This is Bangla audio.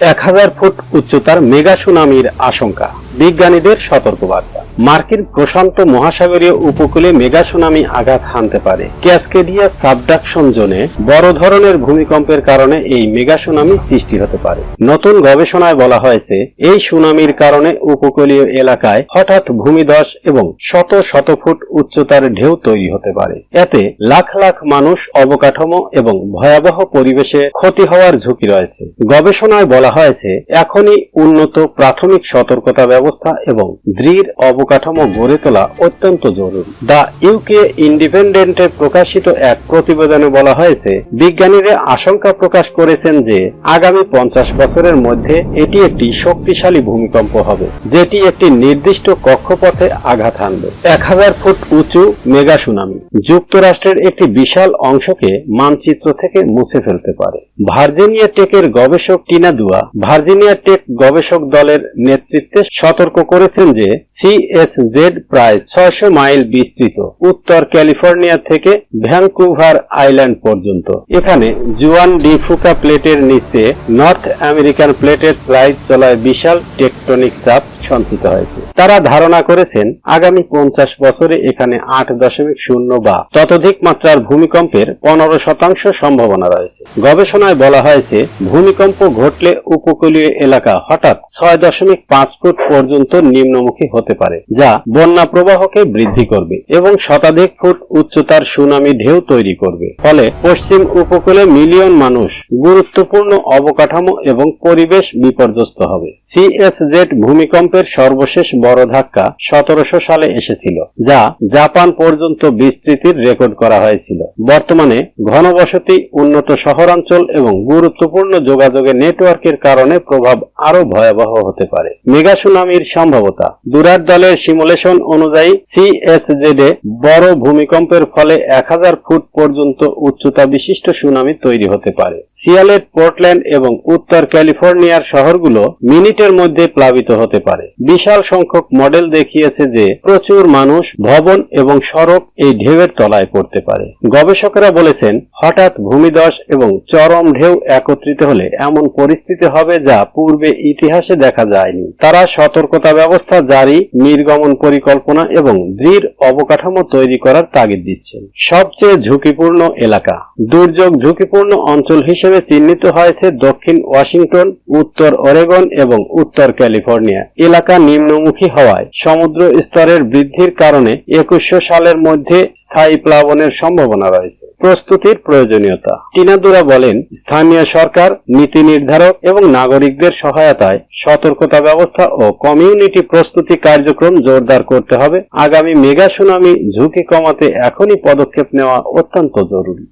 এক হাজার ফুট উচ্চতার মেগা সুনামির আশঙ্কা। বিজ্ঞানীদের সতর্কবার্তা। মার্কিন প্রশান্ত মহাসাগরীয় উপকূলে মেগা সুনামি আঘাত হানতে পারে। ক্যাসকেডিয়া সাবডাকশন জোনে বড় ধরনের ভূমিকম্পের কারণে এই মেগা সুনামি সৃষ্টি হতে পারে। নতুন গবেষণায় বলা হয়েছে, এই সুনামির কারণে উপকূলীয় এলাকায় হঠাৎ ভূমিধস এবং শত শত ফুট উচ্চতার ঢেউ তৈরি হতে পারে। এতে লাখ লাখ মানুষ অবকাঠামো এবং ভয়াবহ পরিবেশে ক্ষতি হওয়ার ঝুঁকি রয়েছে। গবেষণায় বলা হয়েছে, এখনই উন্নত প্রাথমিক সতর্কতা ব্যবস্থা এবং দৃঢ় অবকাঠামো গড়ে তোলা অত্যন্ত জরুরি। দ্য ইউকে ইন্ডিপেন্ডেন্টে প্রকাশিত এক প্রতিবেদনে বলা হয়েছে, বিজ্ঞানীরা আশঙ্কা প্রকাশ করেছেন যে আগামী পঞ্চাশ বছরের মধ্যে এটি একটি শক্তিশালী ভূমিকম্প হবে, যেটি একটি নির্দিষ্ট কক্ষপথে আঘাত হানবে। এক হাজার ফুট উঁচু মেগা সুনামি যুক্তরাষ্ট্রের একটি বিশাল অংশকে মানচিত্র থেকে মুছে ফেলতে পারে। ভার্জিনিয়া টেকের গবেষক টিনা দুয়া, ভার্জিনিয়া টেক গবেষক দলের নেতৃত্বে সতর্ক করেছেন যে সিএসজেড প্রায় ছয়শো মাইল বিস্তৃত, উত্তর ক্যালিফোর্নিয়া থেকে ভ্যাঙ্কুভার আইল্যান্ড পর্যন্ত। এখানে জুয়ান ডি ফুকা প্লেটের নিচে নর্থ আমেরিকান প্লেটের স্লাইড চলায় বিশাল টেকটনিক চাপ সঞ্চিত হয়েছে। তারা ধারণা করেছেন আগামী পঞ্চাশ বছরে এখানে আট দশমিক শূন্য বা ততোধিক মাত্রার ভূমিকম্পের পনেরো শতাংশ সম্ভাবনা রয়েছে। গবেষণায় বলা হয়েছে, ভূমিকম্প ঘটলে উপকূলীয় এলাকা হঠাৎ ছয় দশমিক পাঁচ ফুট পর্যন্ত নিম্নমুখী হতে পারে, যা বন্যা প্রবাহকে বৃদ্ধি করবে এবং শতাধিক ফুট উচ্চতার সুনামি ঢেউ তৈরি করবে। ফলে পশ্চিম উপকূলে মিলিয়ন মানুষ গুরুত্বপূর্ণ অবকাঠামো এবং পরিবেশ বিপর্যস্ত হবে। সিএসজেড ভূমিকম্পের সর্বশেষ বড় ধাক্কা সতেরোশো সালে এসেছিল, যা জাপান পর্যন্ত বিস্তৃতির রেকর্ড করা হয়েছিল। বর্তমানে ঘনবসতি, উন্নত শহরাঞ্চল এবং গুরুত্বপূর্ণ যোগাযোগের নেটওয়ার্কের কারণে প্রভাব আরও ভয়াবহ হতে পারে। মেগা সুনামির সম্ভাবতা দুরার দলের সিমুলেশন অনুযায়ী সিএসজেড এ বড় ভূমিকম্পের ফলে এক হাজার ফুট পর্যন্ত উচ্চতা বিশিষ্ট সুনামি তৈরি হতে পারে। সিয়ালেট, পোর্টল্যান্ড এবং উত্তর ক্যালিফোর্নিয়ার শহরগুলো মিনিটের মধ্যে প্লাবিত হতে পারে। বিশাল সংখ্যক মডেল দেখিয়েছে যে প্রচুর মানুষ ভবন এবং সড়ক এই ঢেউয়ের তলায় পড়তে পারে। গবেষকরা বলেছেন, হঠাৎ ভূমিধস এবং চরম ঢেউ একত্রিত হলে এমন পরিস্থিতি হবে যা পূর্বে ইতিহাসে দেখা যায়নি। তারা সতর্কতা ব্যবস্থা জারি, নির্গমন পরিকল্পনা এবং দৃঢ় অবকাঠামো তৈরি করার তাগিদ দিচ্ছেন। সবচেয়ে ঝুঁকিপূর্ণ এলাকা। দুর্যোগ ঝুঁকিপূর্ণ অঞ্চল হিসেবে চিহ্নিত হয়েছে দক্ষিণ ওয়াশিংটন, উত্তর অরেগন এবং উত্তর ক্যালিফোর্নিয়া। এলাকা নিম্নমুখী হওয়ায় সমুদ্র স্তরের বৃদ্ধির কারণে একুশশো সালের মধ্যে স্থায়ী প্লাবনের সম্ভাবনা রয়েছে। প্রস্তুতির প্রয়োজনীয়তা। টিনাদুরা বলেন, স্থানীয় সরকার, নীতি নির্ধারক এবং নাগরিকদের সহায়তায় সতর্কতা ব্যবস্থা ও কমিউনিটি প্রস্তুতি কার্যক্রম জোরদার করতে হবে। আগামী মেগা সুনামি ঝুঁকি কমাতে এখনই পদক্ষেপ নেওয়া অত্যন্ত জরুরি।